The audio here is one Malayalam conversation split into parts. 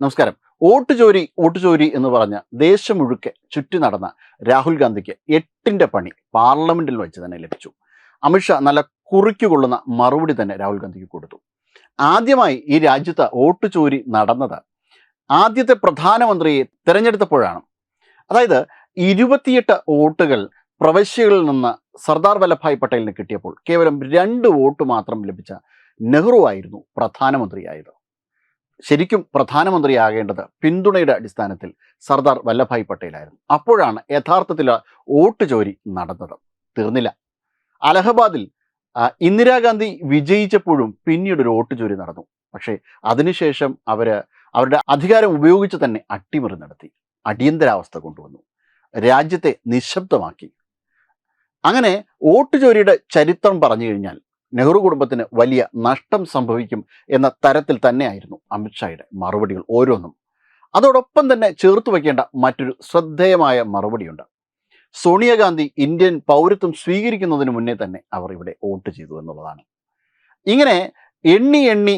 നമസ്കാരം. വോട്ട് ചോരി വോട്ട് ചോരി എന്ന് പറഞ്ഞ ദേശം മുഴുക്കെ ചുറ്റി നടന്ന രാഹുൽ ഗാന്ധിക്ക് എട്ടിന്റെ പണി പാർലമെന്റിൽ വെച്ച് തന്നെ ലഭിച്ചു. അമിത്ഷാ നല്ല കുറിക്കുകൊള്ളുന്ന മറുപടി തന്നെ രാഹുൽ ഗാന്ധിക്ക് കൊടുത്തു. ആദ്യമായി ഈ രാജ്യത്ത് വോട്ട് ചോരി നടന്നത് ആദ്യത്തെ പ്രധാനമന്ത്രിയെ തിരഞ്ഞെടുത്തപ്പോഴാണ്. അതായത് ഇരുപത്തിയെട്ട് വോട്ടുകൾ പ്രവശ്യകളിൽ നിന്ന് സർദാർ വല്ലഭായ് പട്ടേലിന് കിട്ടിയപ്പോൾ കേവലം രണ്ട് വോട്ട് മാത്രം ലഭിച്ച നെഹ്റു ആയിരുന്നു പ്രധാനമന്ത്രിയായത്. ശരിക്കും പ്രധാനമന്ത്രിയാകേണ്ടത് പിന്തുണയുടെ അടിസ്ഥാനത്തിൽ സർദാർ വല്ലഭായ് പട്ടേലായിരുന്നു. അപ്പോഴാണ് യഥാർത്ഥത്തിൽ വോട്ട് ചോരി നടന്നത്. തീർന്നില്ല. അലഹബാദിൽ ഇന്ദിരാഗാന്ധി വിജയിച്ചപ്പോഴും പിന്നീട് ഒരു വോട്ട് ചോരി നടന്നു. പക്ഷേ അതിനുശേഷം അവർ അവരുടെ അധികാരം ഉപയോഗിച്ച് തന്നെ അട്ടിമറി നടത്തി. അടിയന്തരാവസ്ഥ കൊണ്ടുവന്നു. രാജ്യത്തെ നിശബ്ദമാക്കി. അങ്ങനെ വോട്ട് ചോരിയുടെ ചരിത്രം പറഞ്ഞു കഴിഞ്ഞാൽ നെഹ്റു കുടുംബത്തിന് വലിയ നഷ്ടം സംഭവിക്കും എന്ന തരത്തിൽ തന്നെയായിരുന്നു അമിത്ഷായുടെ മറുപടികൾ ഓരോന്നും. അതോടൊപ്പം തന്നെ ചേർത്ത് വയ്ക്കേണ്ട മറ്റൊരു ശ്രദ്ധേയമായ മറുപടിയുണ്ട്. സോണിയാഗാന്ധി ഇന്ത്യൻ പൗരത്വം സ്വീകരിക്കുന്നതിന് മുന്നേ തന്നെ അവർ ഇവിടെ വോട്ട് ചെയ്തു എന്നുള്ളതാണ്. ഇങ്ങനെ എണ്ണി എണ്ണി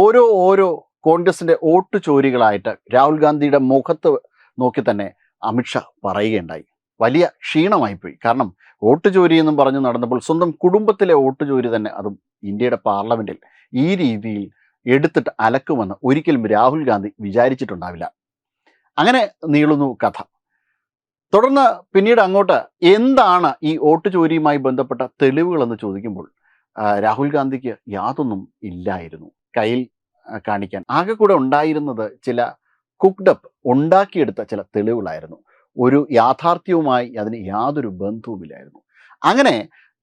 ഓരോ ഓരോ കോൺഗ്രസിന്റെ വോട്ട് ചോരികളായിട്ട് രാഹുൽ ഗാന്ധിയുടെ മുഖത്ത് നോക്കി തന്നെ അമിത്ഷാ പറയുകയുണ്ടായി. വലിയ ക്ഷീണമായിപ്പോയി. കാരണം വോട്ട് ചോരി എന്നും പറഞ്ഞ് നടന്നപ്പോൾ സ്വന്തം കുടുംബത്തിലെ വോട്ട് ചോരി തന്നെ അതും ഇന്ത്യയുടെ പാർലമെന്റിൽ ഈ രീതിയിൽ എടുത്തിട്ട് അലക്കുമെന്ന് ഒരിക്കലും രാഹുൽ ഗാന്ധി വിചാരിച്ചിട്ടുണ്ടാവില്ല. അങ്ങനെ നീളുന്നു കഥ. തുടർന്ന് പിന്നീട് അങ്ങോട്ട് എന്താണ് ഈ വോട്ട് ചോരിയുമായി ബന്ധപ്പെട്ട തെളിവുകളെന്ന് ചോദിക്കുമ്പോൾ രാഹുൽ ഗാന്ധിക്ക് യാതൊന്നും ഇല്ലായിരുന്നു. കയ്യിൽ കാണിക്കാൻ. ആകെ കൂടെ ഉണ്ടായിരുന്നത് ചില കുക്ഡപ്പ് ഉണ്ടാക്കിയെടുത്ത ചില തെളിവുകളായിരുന്നു. ഒരു യാഥാർത്ഥ്യവുമായി അതിന് യാതൊരു ബന്ധവുമില്ലായിരുന്നു. അങ്ങനെ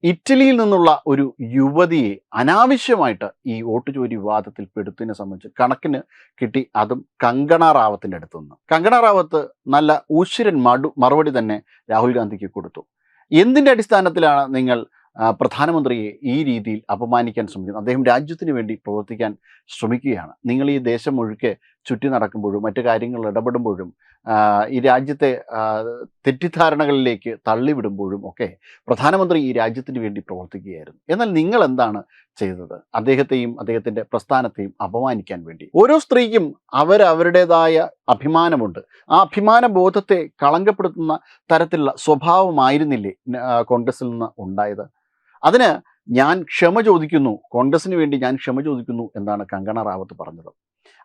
ഇറ്റലിയിൽ നിന്നുള്ള ഒരു യുവതിയെ അനാവശ്യമായിട്ട് ഈ വോട്ട് ചോരി വിവാദത്തിൽ പെടുത്തിനെ സംബന്ധിച്ച് കണക്കിന് കിട്ടി. അതും കങ്കണ റാവത്തിന്റെ അടുത്തു നിന്ന്. കങ്കണ റാവത്ത് നല്ല ഊശ്വരൻ മടു മറുപടി തന്നെ രാഹുൽ ഗാന്ധിക്ക് കൊടുത്തു. എന്തിന്റെ അടിസ്ഥാനത്തിലാണ് നിങ്ങൾ പ്രധാനമന്ത്രിയെ ഈ രീതിയിൽ അപമാനിക്കാൻ ശ്രമിക്കുന്നത്? അദ്ദേഹം രാജ്യത്തിന് വേണ്ടി പ്രവർത്തിക്കാൻ ശ്രമിക്കുകയാണ്. നിങ്ങൾ ഈ ദേശം മുഴുക്കെ ചുറ്റി നടക്കുമ്പോഴും മറ്റു കാര്യങ്ങളിൽ ഇടപെടുമ്പോഴും ഈ രാജ്യത്തെ തെറ്റിദ്ധാരണകളിലേക്ക് തള്ളിവിടുമ്പോഴും ഒക്കെ പ്രധാനമന്ത്രി ഈ രാജ്യത്തിന് വേണ്ടി പ്രവർത്തിക്കുകയായിരുന്നു. എന്നാൽ നിങ്ങൾ എന്താണ് ചെയ്തത്? അദ്ദേഹത്തെയും അദ്ദേഹത്തിന്റെ പ്രസ്ഥാനത്തെയും അപമാനിക്കാൻ വേണ്ടി. ഓരോ സ്ത്രീക്കും അവരവരുടേതായ അഭിമാനമുണ്ട്. ആ അഭിമാന ബോധത്തെ കളങ്കപ്പെടുത്തുന്ന തരത്തിലുള്ള സ്വഭാവമായിരുന്നില്ലേ കോൺഗ്രസിൽ നിന്ന് ഉണ്ടായത്? അതിന് ഞാൻ ക്ഷമ ചോദിക്കുന്നു. കോൺഗ്രസിന് വേണ്ടി ഞാൻ ക്ഷമ ചോദിക്കുന്നു എന്നാണ് കങ്കണ റാവത്ത് പറഞ്ഞത്.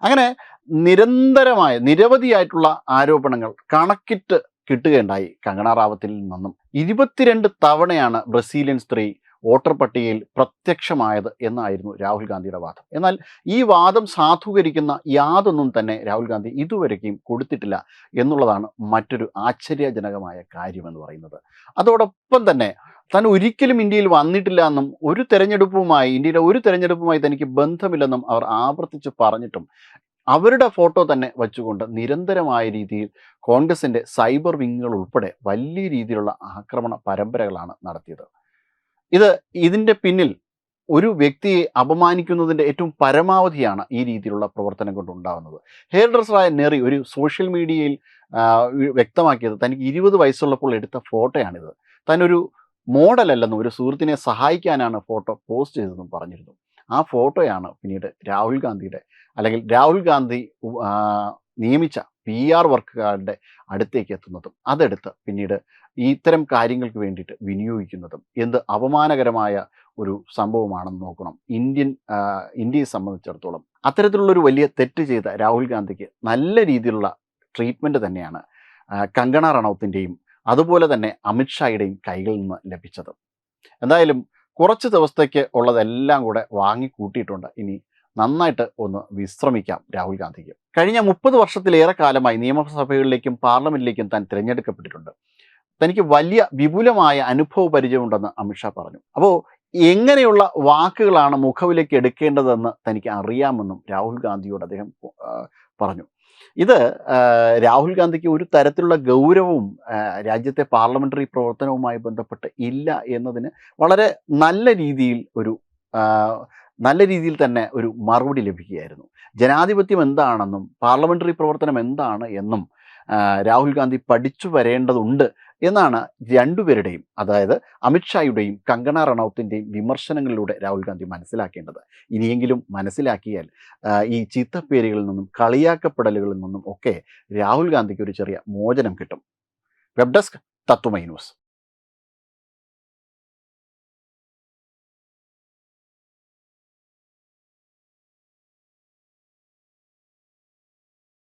അങ്ങനെ നിരന്തരമായ നിരവധിയായിട്ടുള്ള ആരോപണങ്ങൾ കണക്കിട്ട് കിട്ടുകയുണ്ടായി കങ്കണ റാവത്തിൽ നിന്നും. ഇരുപത്തിരണ്ട് തവണയാണ് ബ്രസീലിയൻ സ്ത്രീ വോട്ടർ പട്ടികയിൽ പ്രത്യക്ഷമായത് എന്നായിരുന്നു രാഹുൽ ഗാന്ധിയുടെ വാദം. എന്നാൽ ഈ വാദം സാധൂകരിക്കുന്ന യാതൊന്നും തന്നെ രാഹുൽ ഗാന്ധി ഇതുവരെയും കൊടുത്തിട്ടില്ല എന്നുള്ളതാണ് മറ്റൊരു ആശ്ചര്യജനകമായ കാര്യമെന്ന് പറയുന്നത്. അതോടൊപ്പം തന്നെ താൻ ഒരിക്കലും ഇന്ത്യയിൽ വന്നിട്ടില്ല എന്നും ഒരു തെരഞ്ഞെടുപ്പുമായി ഇന്ത്യയുടെ ഒരു തെരഞ്ഞെടുപ്പുമായി തനിക്ക് ബന്ധമില്ലെന്നും അവർ ആവർത്തിച്ച് പറഞ്ഞിട്ടും അവരുടെ ഫോട്ടോ തന്നെ വച്ചുകൊണ്ട് നിരന്തരമായ രീതിയിൽ കോൺഗ്രസിന്റെ സൈബർ വിങ്ങുകൾ ഉൾപ്പെടെ വലിയ രീതിയിലുള്ള ആക്രമണ പരമ്പരകളാണ് നടത്തിയത്. ഇത് ഇതിന്റെ പിന്നിൽ ഒരു വ്യക്തിയെ അപമാനിക്കുന്നതിന്റെ ഏറ്റവും പരമാവധിയാണ് ഈ രീതിയിലുള്ള പ്രവർത്തനം കൊണ്ടുണ്ടാകുന്നത് ഹെയർ ഡ്രസ്സറായ നെറി ഒരു സോഷ്യൽ മീഡിയയിൽ വ്യക്തമാക്കിയത് തനിക്ക് ഇരുപത് വയസ്സുള്ളപ്പോൾ എടുത്ത ഫോട്ടോയാണിത്. താനൊരു മോഡലല്ലെന്നും ഒരു സുഹൃത്തിനെ സഹായിക്കാനാണ് ഫോട്ടോ പോസ്റ്റ് ചെയ്തതെന്നും പറഞ്ഞിരുന്നു. ആ ഫോട്ടോയാണ് പിന്നീട് രാഹുൽ ഗാന്ധിയുടെ അല്ലെങ്കിൽ രാഹുൽ ഗാന്ധി നിയമിച്ച പി ആർ വർക്കുകാരുടെ അടുത്തേക്ക് എത്തുന്നതും അതെടുത്ത് പിന്നീട് ഇത്തരം കാര്യങ്ങൾക്ക് വേണ്ടിയിട്ട് വിനിയോഗിക്കുന്നതും എന്ത് അപമാനകരമായ ഒരു സംഭവമാണെന്ന് നോക്കണം. ഇന്ത്യൻ ഇന്ത്യയെ സംബന്ധിച്ചിടത്തോളം അത്തരത്തിലുള്ള ഒരു വലിയ തെറ്റ് ചെയ്ത രാഹുൽ ഗാന്ധിക്ക് നല്ല രീതിയിലുള്ള ട്രീറ്റ്മെന്റ് തന്നെയാണ് കങ്കണ റണൌത്തിന്റെയും അതുപോലെ തന്നെ അമിത്ഷായുടെയും കൈകളിൽ നിന്ന് ലഭിച്ചത്. എന്തായാലും കുറച്ച് ദിവസത്തേക്ക് ഉള്ളതെല്ലാം കൂടെ വാങ്ങി കൂട്ടിയിട്ടുണ്ട് ഇനി നന്നായിട്ട് ഒന്ന് വിശ്രമിക്കാം രാഹുൽ ഗാന്ധിക്ക്. കഴിഞ്ഞ മുപ്പത് വർഷത്തിലേറെ കാലമായി നിയമസഭകളിലേക്കും പാർലമെന്റിലേക്കും താൻ തിരഞ്ഞെടുക്കപ്പെട്ടിട്ടുണ്ട്. തനിക്ക് വലിയ വിപുലമായ അനുഭവ പരിചയമുണ്ടെന്ന് അമിത്ഷാ പറഞ്ഞു. അപ്പോൾ എങ്ങനെയുള്ള വാക്കുകളാണ് മുഖവിലേക്ക് എടുക്കേണ്ടതെന്ന് തനിക്ക് അറിയാമെന്നും രാഹുൽ ഗാന്ധിയോട് അദ്ദേഹം പറഞ്ഞു. ഇത് രാഹുൽ ഗാന്ധിക്ക് ഒരു തരത്തിലുള്ള ഗൗരവവും രാജ്യത്തെ പാർലമെന്ററി പ്രവർത്തനവുമായി ബന്ധപ്പെട്ട് ഇല്ല എന്നതിന് വളരെ നല്ല രീതിയിൽ ഒരു നല്ല രീതിയിൽ തന്നെ ഒരു മറുപടി ലഭിക്കുകയായിരുന്നു. ജനാധിപത്യം എന്താണെന്നും പാർലമെന്ററി പ്രവർത്തനം എന്താണ് എന്നും രാഹുൽ ഗാന്ധി പഠിച്ചു വരേണ്ടതുണ്ട് എന്നാണ് രണ്ടുപേരുടെയും അതായത് അമിത്ഷായുടെയും കങ്കണ റണൌത്തിന്റെയും വിമർശനങ്ങളിലൂടെ രാഹുൽ ഗാന്ധി മനസ്സിലാക്കേണ്ടത്. ഇനിയെങ്കിലും മനസ്സിലാക്കിയാൽ ഈ ചീത്തപ്പേരുകളിൽ നിന്നും കളിയാക്കപ്പെടലുകളിൽ നിന്നും ഒക്കെ രാഹുൽ ഗാന്ധിക്ക് ഒരു ചെറിയ മോചനം കിട്ടും. Web desk Tatwamayi news.